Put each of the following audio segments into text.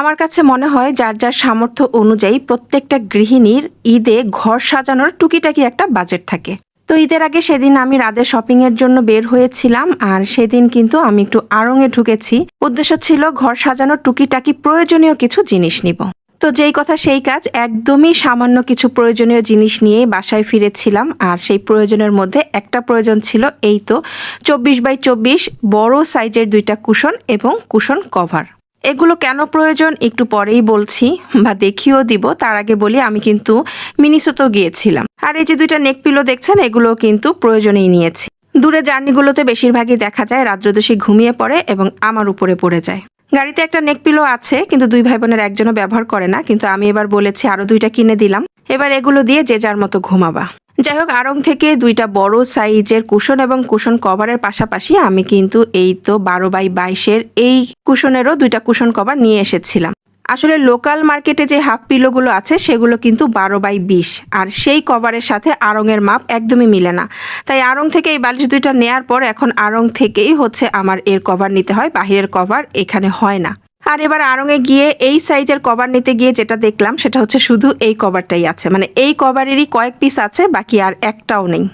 আমার কাছে মনে হয় যার যার সামর্থ্য অনুযায়ী প্রত্যেকটা গৃহিণীর ঈদে ঘর সাজানোর টুকিটাকি একটা বাজেট থাকে। তো ঈদের আগে সেদিন আমি রাদের শপিং এর জন্য বের হয়েছিলাম আর সেদিন কিন্তু আমি একটু আড়ংয়ে ঢুকেছি। উদ্দেশ্য ছিল ঘর সাজানোর টুকিটাকি প্রয়োজনীয় কিছু জিনিস নিব। তো যেই কথা সেই কাজ, একদমই সামান্য কিছু প্রয়োজনীয় জিনিস নিয়ে বাসায় ফিরেছিলাম আর সেই প্রয়োজনের মধ্যে একটা প্রয়োজন ছিল এই তো, চব্বিশ বাই চব্বিশ, বড় সাইজের দুইটা কুশন এবং কুশন কভার। এগুলো কেন প্রয়োজন একটু পরেই বলছি বা দেখিয়েও দিব। তার আগে বলি, আমি কিন্তু মিনিসোতো গিয়েছিলাম। আর এই যে দুইটা নেক পিলো দেখছেন, এগুলো কিন্তু প্রয়োজনেই নিয়েছি। দূরে জার্নিগুলোতে বেশিরভাগই দেখা যায় রাত্রদোষী ঘুমিয়ে পড়ে এবং আমার উপরে পড়ে যায়। গাড়িতে একটা নেক পিলো আছে, কিন্তু দুই ভাই বোনের একজনও ব্যবহার করে না, কিন্তু আমি এবার বলেছি, আরও দুইটা কিনে দিলাম। এবার এগুলো দিয়ে যে যার মতো ঘুমাবা। যাই হোক আড়ং থেকে দুইটা বড় সাইজের কুশন এবং কুশন কভারের পাশাপাশি আমি কিন্তু এই তো বারো বাই বাইশের এই কুশনেরও দুইটা কুশন কভার নিয়ে এসেছিলাম। আসলে লোকাল মার্কেটে যে হাফ পিলোগুলো আছে, সেগুলো কিন্তু বারো বাই বিশ। আর সেই কভারের সাথে আড়ংয়ের মাপ একদমই মিলে না। তাই আড়ং থেকে এই বালিশ দুইটা নেয়ার পর এখন আড়ং থেকেই হচ্ছে আমার এর কভার নিতে হয়, বাহিরের কভার এখানে হয় না। আর এবার আড়ংয়ে গিয়ে এই সাইজের কভার নিতে গিয়ে যেটা দেখলাম, সেটা হচ্ছে শুধু এই কভারটাই আছে। মানে এই কভারেরই কয়েক পিস আছে, বাকি আর একটাও নেই।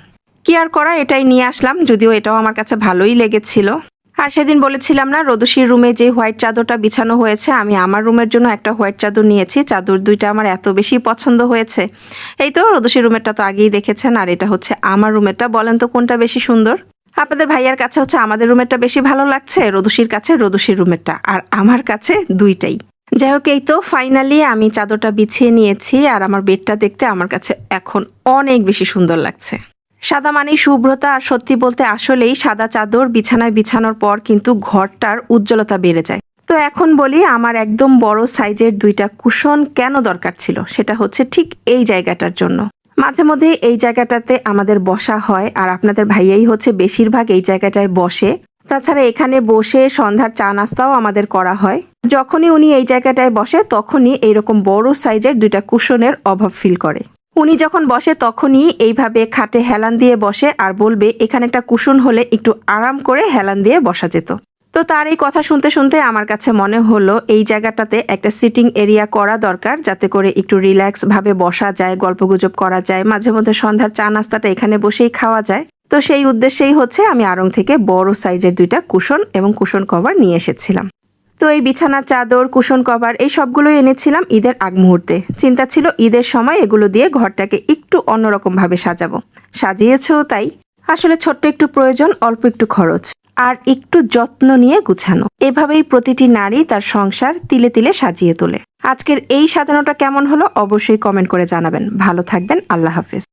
কি আর করা, এটাই নিয়ে আসলাম, যদিও এটাও আমার কাছে ভালোই লেগেছিল। আর সেদিন বলেছিলাম না, রদুশির রুমে যে হোয়াইট চাদরটা বিছানো হয়েছে, আমি আমার রুমের জন্য একটা হোয়াইট চাদর নিয়েছি। চাদর দুইটা আমার এত বেশি পছন্দ হয়েছে। এই তো, রদুশির রুমেরটা তো আগেই দেখেছেন, আর এটা হচ্ছে আমার রুমেরটা। বলেন তো কোনটা বেশি সুন্দর? আপনাদের ভাইয়ার কাছে হচ্ছে আমাদের রুমেরটা বেশি ভালো লাগছে রদুশির কাছে রদুশির রুমেরটা, আর আমার কাছে দুইটাই। যাই হোক, এই তো ফাইনালি আমি চাদরটা বিছিয়ে নিয়েছি, আর আমার বেডটা দেখতে আমার কাছে এখন অনেক বেশি সুন্দর লাগছে। সাদা মানেই শুভ্রতা, আর সত্যি বলতে আসলেই সাদা চাদর বিছানায় বিছানোর পর কিন্তু ঘরটার উজ্জ্বলতা বেড়ে যায়। তো এখন বলি, আমার একদম বড় সাইজের দুইটা কুশন কেন দরকার ছিল? সেটা হচ্ছে ঠিক এই জায়গাটার জন্য। মাঝে মধ্যে এই জায়গাটাতে আমাদের বসা হয় আর আপনাদের ভাইয়াই হচ্ছে বেশিরভাগ এই জায়গাটায় বসে। তাছাড়া এখানে বসে সন্ধ্যার চা নাস্তাও আমাদের করা হয়। যখনই উনি এই জায়গাটায় বসে, তখনই এইরকম বড় সাইজের দুইটা কুশনের অভাব ফিল করে। উনি যখন বসে, তখনই এইভাবে খাটে হেলান দিয়ে বসে আর বলবে, এখানে একটা কুশন হলে একটু আরাম করে হেলান দিয়ে বসা যেত। তো তার এই কথা শুনতে শুনতে আমার কাছে মনে হলো, এই জায়গাটাতে একটা সিটিং এরিয়া করা দরকার, যাতে করে একটু রিল্যাক্স ভাবে বসা যায়, গল্পগুজব করা যায়, মাঝে মধ্যে সন্ধ্যার চা নাস্তাটা এখানে বসেই খাওয়া যায়। তো সেই উদ্দেশ্যেই হচ্ছে আমি আড়ং থেকে বড় সাইজের দুইটা কুশন এবং কুশন কভার নিয়ে এসেছিলাম। তো এই বিছানার চাদর কুশন কভার এই সবগুলোই এনেছিলাম ঈদের আগ মুহূর্তে। চিন্তা ছিল ঈদের সময় এগুলো দিয়ে ঘরটাকে একটু অন্যরকম ভাবে সাজাবো। সাজিয়েছেও তাই? আসলে ছোট্ট একটু প্রয়োজন, অল্প একটু খরচ। আর একটু যত্ন নিয়ে গুছানো। এভাবেই প্রতিটি নারী তার সংসার তিলে তিলে সাজিয়ে তোলে। আজকের এই সাজানোটা কেমন হলো অবশ্যই কমেন্ট করে জানাবেন। ভালো থাকবেন, আল্লাহ হাফেজ।